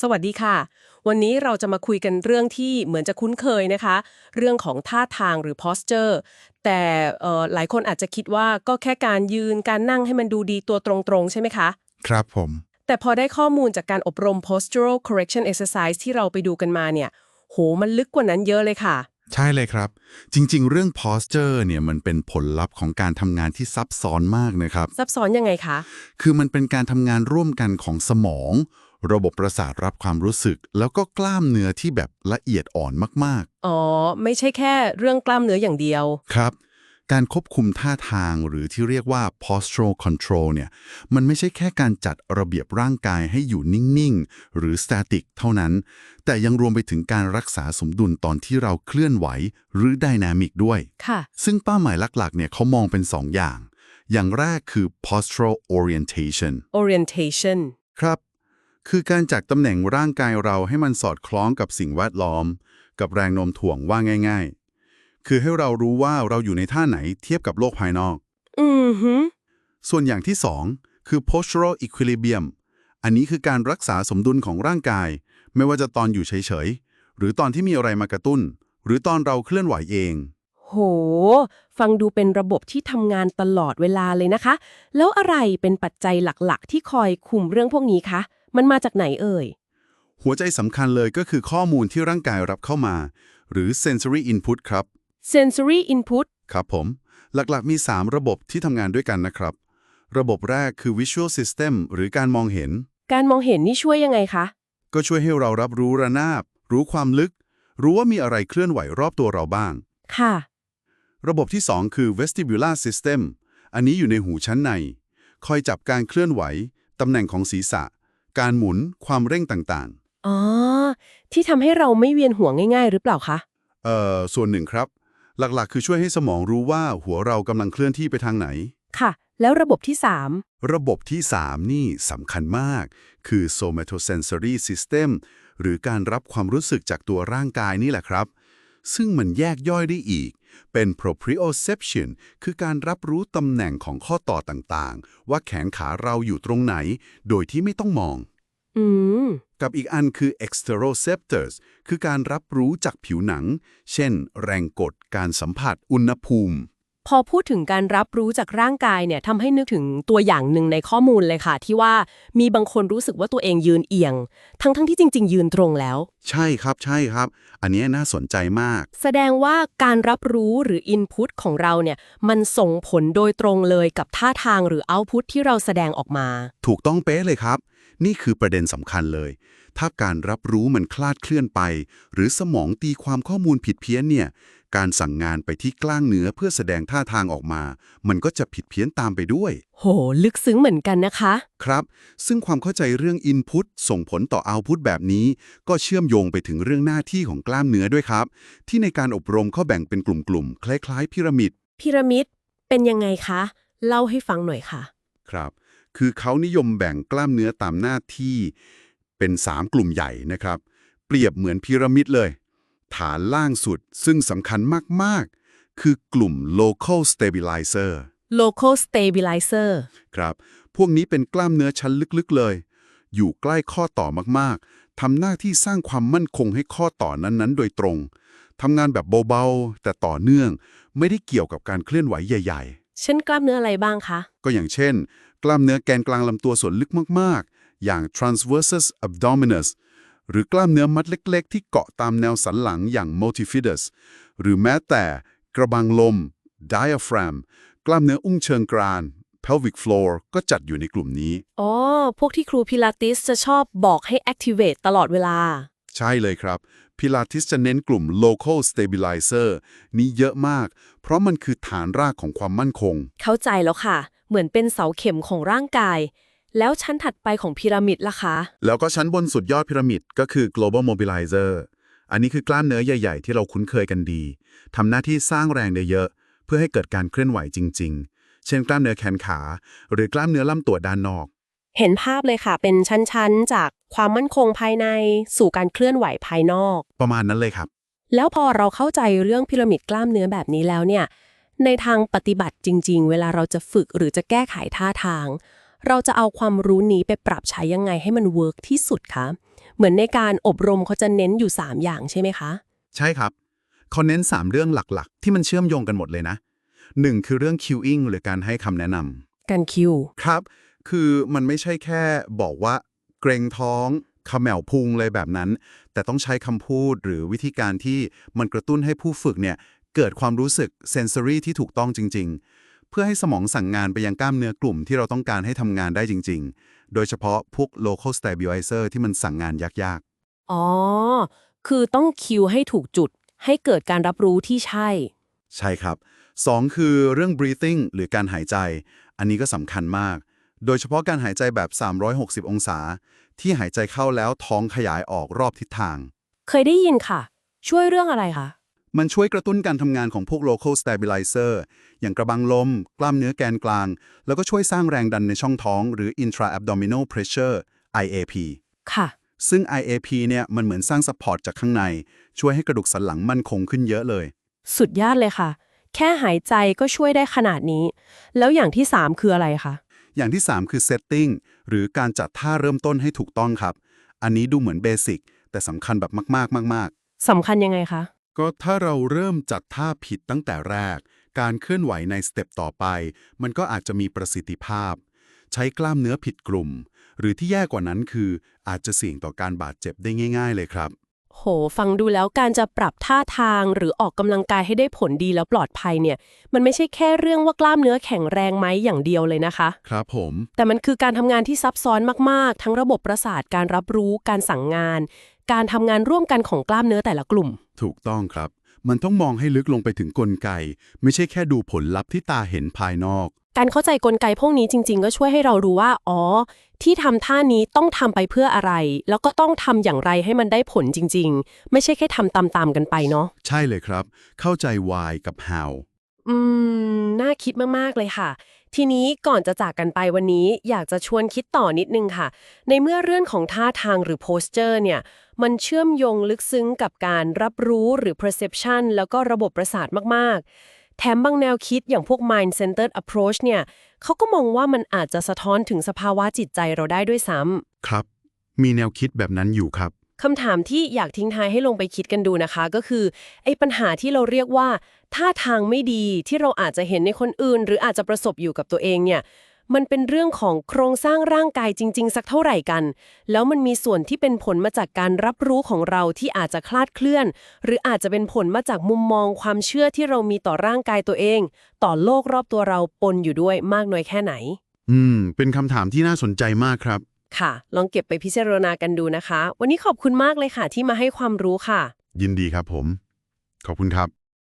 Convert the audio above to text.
สวัสดีค่ะ วันนี้เราจะมาคุยกันเรื่องที่เหมือนจะคุ้นเคยนะคะ เรื่องของท่าทางหรือ posture แต่เอ่อหลายคนอาจจะคิดว่าก็แค่การยืนการนั่งให้มันดูดีตัวตรงๆ ใช่ไหมคะ ครับผม แต่พอได้ข้อมูลจากการอบรม postural correction exercise ที่เราไปดูกันมาเนี่ย โหมันลึกกว่านั้นเยอะเลยค่ะ ใช่เลยครับ จริง ๆ เรื่อง posture เนี่ยมันเป็นผลลัพธ์ของการทำงานที่ซับซ้อนมากนะครับ ซับซ้อนยังไงคะ คือมันเป็นการทำงานร่วมกันของสมอง ระบบประสาทรับความรู้สึก แล้วก็กล้ามเนื้อที่แบบละเอียดอ่อนมากอ๋อ ไม่ใช่แค่เรื่องกล้ามเนื้ออย่างเดียวๆครับ การควบคุมท่าทางหรือที่เรียกว่า postural control เนี่ย มันไม่ใช่แค่การจัดระเบียบร่างกายให้อยู่นิ่ง ๆ หรือ static เท่านั้น แต่ยังรวมไปถึงการรักษาสมดุลตอนที่เราเคลื่อนไหว หรือ dynamic ด้วย ค่ะ ซึ่งเป้าหมายหลัก ๆ เนี่ยเขามองเป็น 2 อย่าง อย่างแรกคือ postural orientation orientation ครับ คือการจัดตำแหน่งร่างกายเราให้มันสอดคล้องกับสิ่งแวดล้อม กับแรงโน้มถ่วงว่าง่าย ๆ คือให้เรารู้ว่าเราอยู่ในท่าไหนเทียบกับโลกภายนอก อือฮึส่วนอย่างที่2คือ postural equilibrium อันนี้คือการรักษาสมดุลของร่างกาย ไม่ว่าจะตอนอยู่เฉยๆ หรือตอนที่มีอะไรมากระตุ้น หรือตอนเราเคลื่อนไหวเอง โห ฟังดูเป็นระบบที่ทำงานตลอดเวลาเลยนะคะ แล้วอะไรเป็นปัจจัยหลักๆ ที่คอยคุมเรื่องพวกนี้คะ มันมาจากไหนเอ่ย หัวใจสำคัญเลยก็คือข้อมูลที่ร่างกายรับเข้ามา หรือ sensory input ครับ sensory input ครับผม หลักๆมี 3 ระบบที่ทำงานด้วยกันนะครับ ระบบแรกคือ visual system หรือการมองเห็น การมองเห็นนี่ช่วยยังไงคะ ก็ช่วยให้เรารับรู้ระนาบ รู้ความลึก รู้ว่ามีอะไรเคลื่อนไหวรอบตัวเราบ้าง ค่ะ ระบบที่ 2 คือ vestibular system อันนี้อยู่ในหูชั้นใน คอยจับการเคลื่อนไหว ตำแหน่งของศีรษะ การหมุนความเร่งต่างอ๋อ ที่ทำให้เราไม่เวียนหัวง่าย ๆ หรือเปล่าคะๆเอ่อ ส่วนหนึ่งครับ หลักๆ คือช่วยให้สมองรู้ว่าหัวเรากำลังเคลื่อนที่ไปทางไหน ค่ะ แล้วระบบที่ระบบที่ 3 นี่สำคัญมาก คือ somatosensory system หรือการรับความรู้สึกจากตัวร่างกายนี่แหละครับ ซึ่งมันแยกย่อยได้อีก เป็น proprioception คือการรับรู้ตำแหน่งของข้อต่อต่างๆ ว่าแขนขาเราอยู่ตรงไหน โดยที่ไม่ต้องมอง3อืมกับอีกอันคือ exteroceptors คือการรับรู้จากผิวหนัง เช่น แรงกด การสัมผัส อุณหภูมิ พอพูดถึงการรับรู้จากร่างกายเนี่ยทำให้นึกถึงตัวอย่างหนึ่งในข้อมูลเลยค่ะ ที่ว่ามีบางคนรู้สึกว่าตัวเองยืนเอียง ทั้งๆที่จริง ๆ ยืนตรงแล้ว ใช่ครับใช่ครับ อันนี้น่าสนใจมาก แสดงว่าการรับรู้หรือ Input ของเราเนี่ยมันส่งผลโดยตรงเลยกับท่าทางหรือ Output ที่เราแสดงออกมา ถูกต้องเป๊ะเลยครับ นี่คือประเด็นสำคัญเลย ถ้าการรับรู้มันคลาดเคลื่อนไป หรือสมองตีความข้อมูลผิดเพี้ยนเนี่ย การสั่งงานไปที่กล้างเนื้อเพื่อแสดงท่าทางออกมา มันก็จะผิดเพี้ยนตามไปด้วย โห ลึกซึ้งเหมือนกันนะคะ ครับ ซึ่งความเข้าใจเรื่อง Input ส่งผลต่อ Output แบบนี้ ก็เชื่อมโยงไปถึงเรื่องหน้าที่ของกล้ามเนื้อด้วยครับ ที่ในการอบรมเขาแบ่งเป็นกลุ่มๆคล้ายๆ พีระมิดพีระมิดเป็นยังไงคะ เล่าให้ฟังหน่อยค่ะ ครับ คือเขานิยมแบ่งกล้ามเนื้อตามหน้าที่ เป็น 3 กลุ่มใหญ่นะครับ เปรียบเหมือนพีระมิดเลย ฐานล่างสุดซึ่งสำคัญมาก ๆ คือกลุ่ม local stabilizer local stabilizer ครับ พวกนี้เป็นกล้ามเนื้อชั้นลึกๆเลย อยู่ใกล้ข้อต่อมากๆ ทำหน้าที่สร้างความมั่นคงให้ข้อต่อนั้นๆ โดยตรง ทำงานแบบเบาๆ แต่ต่อเนื่อง ไม่ได้เกี่ยวกับการเคลื่อนไหวใหญ่ ๆ เช่นกล้ามเนื้ออะไรบ้างคะ ก็อย่างเช่น กล้ามเนื้อแกนกลางลำตัวส่วนลึกมากๆ อย่าง transversus abdominis หรือกล้ามเนื้อมัดเล็ก ๆ ที่เกาะตามแนวสันหลังอย่าง multifidus หรือแม้แต่กระบังลม diaphragm กล้ามเนื้ออุ้งเชิงกราน pelvic floor ก็จัดอยู่ในกลุ่มนี้ อ๋อ พวกที่ครูพิลาติสจะชอบบอกให้ activate ตลอดเวลา ใช่เลยครับ พิลาทิสจะเน้นกลุ่ม local stabilizer นี้เยอะมาก เพราะมันคือฐานรากของความมั่นคง เข้าใจแล้วค่ะ เหมือนเป็นเสาเข็มของร่างกาย แล้วชั้นถัดไปของพีระมิดล่ะคะ แล้วก็ชั้นบนสุดยอดพีระมิดก็คือ global mobilizer อันนี้คือกล้ามเนื้อใหญ่ ๆ ที่เราคุ้นเคยกันดี ทำหน้าที่สร้างแรงได้เยอะ เพื่อให้เกิดการเคลื่อนไหวจริง ๆ เช่น กล้ามเนื้อแขนขา หรือกล้ามเนื้อลำตัวด้านนอก เห็นภาพเลยค่ะ เป็นชั้นๆ จากความมั่นคงภายในสู่การเคลื่อนไหวภายนอก ประมาณนั้นเลยครับ แล้วพอเราเข้าใจเรื่องพีระมิดกล้ามเนื้อแบบนี้แล้วเนี่ย ในทางปฏิบัติจริง ๆ เวลาเราจะฝึกหรือจะแก้ไขท่าทาง เราจะเอาความรู้นี้ไปปรับใช้ยังไงให้มันเวิร์กที่สุดคะ เหมือนในการอบรมเขาจะเน้นอยู่ 3 อย่างใช่ไหมคะ ใช่ครับเขาเน้น 3 เรื่องหลักๆ ที่มันเชื่อมโยงกันหมดเลยนะ 1 คือเรื่อง queuing หรือการให้คำแนะนำการคิวครับ คือมันไม่ใช่แค่บอกว่าเกรงท้องเขมวพุงเลยแบบนั้น แต่ต้องใช้คำพูดหรือวิธีการที่มันกระตุ้นให้ผู้ฝึกเนี่ยเกิดความรู้สึกเซน s อรี่ที่ถูกต้องจริงๆ เพื่อให้สมองสั่งงานไปยังกล้ามเนื้อกลุ่มที่เราต้องการให้ทำงานได้จริง ๆ โดยเฉพาะพวก local stabilizer ที่มันสั่งงานยากอ๋อ คือต้องคิวให้ถูกจุด ให้เกิดการรับรู้ที่ใช่ๆใช่ครับ 2 คือเรื่อง breathing หรือการหายใจ อันนี้ก็สำคัญมาก โดยเฉพาะการหายใจแบบ 360 องศา ที่หายใจเข้าแล้วท้องขยายออกรอบทิศทาง เคยได้ยินค่ะ ช่วยเรื่องอะไรคะ มันช่วยกระตุ้นการทำงานของพวก local stabilizer อย่างกระบังลม กล้ามเนื้อแกนกลาง แล้วก็ช่วยสร้างแรงดันในช่องท้อง หรือ intra abdominal pressure IAP ค่ะ ซึ่ง IAP เนี่ยมันเหมือนสร้าง support จากข้างใน ช่วยให้กระดูกสันหลังมั่นคงขึ้นเยอะเลย สุดยอดเลยค่ะ แค่หายใจก็ช่วยได้ขนาดนี้ แล้วอย่างที่ 3 คืออะไรคะ อย่างที่ 3 คือ setting หรือการจัดท่าเริ่มต้นให้ถูกต้องครับ อันนี้ดูเหมือนเบสิกแต่สำคัญแบบมากๆมากๆสำคัญยังไงคะ ก็ถ้าเราเริ่มจัดท่าผิดตั้งแต่แรก การเคลื่อนไหวในสเต็ปต่อไป มันก็อาจจะมีประสิทธิภาพ ใช้กล้ามเนื้อผิดกลุ่ม หรือที่แย่กว่านั้นคือ อาจจะเสี่ยงต่อการบาดเจ็บได้ง่าย ๆ เลยครับ โห ฟังดูแล้วการจะปรับท่าทางหรือออกกำลังกายให้ได้ผลดีแล้วปลอดภัยเนี่ย มันไม่ใช่แค่เรื่องว่ากล้ามเนื้อแข็งแรงไหมอย่างเดียวเลยนะคะ ครับผม แต่มันคือการทำงานที่ซับซ้อนมากๆ ทั้งระบบประสาทการรับรู้ การสั่งงาน การทำงานร่วมกันของกล้ามเนื้อแต่ละกลุ่ม ถูกต้องครับ มันต้องมองให้ลึกลงไปถึงกลไก ไม่ใช่แค่ดูผลลัพธ์ที่ตาเห็นภายนอก การเข้าใจกลไกพวกนี้จริง ๆ ก็ช่วยให้เรารู้ว่า อ๋อ ที่ทำท่านี้ต้องทำไปเพื่ออะไร แล้วก็ต้องทำอย่างไรให้มันได้ผลจริง ๆ ไม่ใช่แค่ทำตามๆกันไปเนาะ ใช่เลยครับ เข้าใจ why กับ how อืม น่าคิดมาก ๆ เลยค่ะ ทีนี้ก่อนจะจากกันไปวันนี้อยากจะชวนคิดต่อนิดนึงค่ะ ในเมื่อเรื่องของท่าทางหรือ posture เนี่ย มันเชื่อมโยงลึกซึ้งกับการรับรู้หรือ perception แล้วก็ระบบประสาทมาก ๆ แถมบางแนวคิดอย่างพวก mind centered approach เนี่ยเขาก็มองว่ามันอาจจะสะท้อนถึงสภาวะจิตใจเราได้ด้วยซ้ำครับ มีแนวคิดแบบนั้นอยู่ครับ คำถามที่อยากทิ้งท้ายให้ลงไปคิดกันดูนะคะ ก็คือไอ้ปัญหาที่เราเรียกว่าท่าทางไม่ดีที่เราอาจจะเห็นในคนอื่น หรืออาจจะประสบอยู่กับตัวเองเนี่ยมันเป็นเรื่องของโครงสร้างร่างกายจริง ๆ สักเท่าไหร่กัน แล้วมันมีส่วนที่เป็นผลมาจากการรับรู้ของเราที่อาจจะคลาดเคลื่อน หรืออาจจะเป็นผลมาจากมุมมองความเชื่อที่เรามีต่อร่างกายตัวเอง ต่อโลกรอบตัวเราปนอยู่ด้วยมากน้อยแค่ไหน อืม เป็นคำถามที่น่าสนใจมากครับ ค่ะ ลองเก็บไปพิจารณากันดูนะคะ วันนี้ขอบคุณมากเลยค่ะ ที่มาให้ความรู้ค่ะ ยินดีครับผม ขอบคุณครับ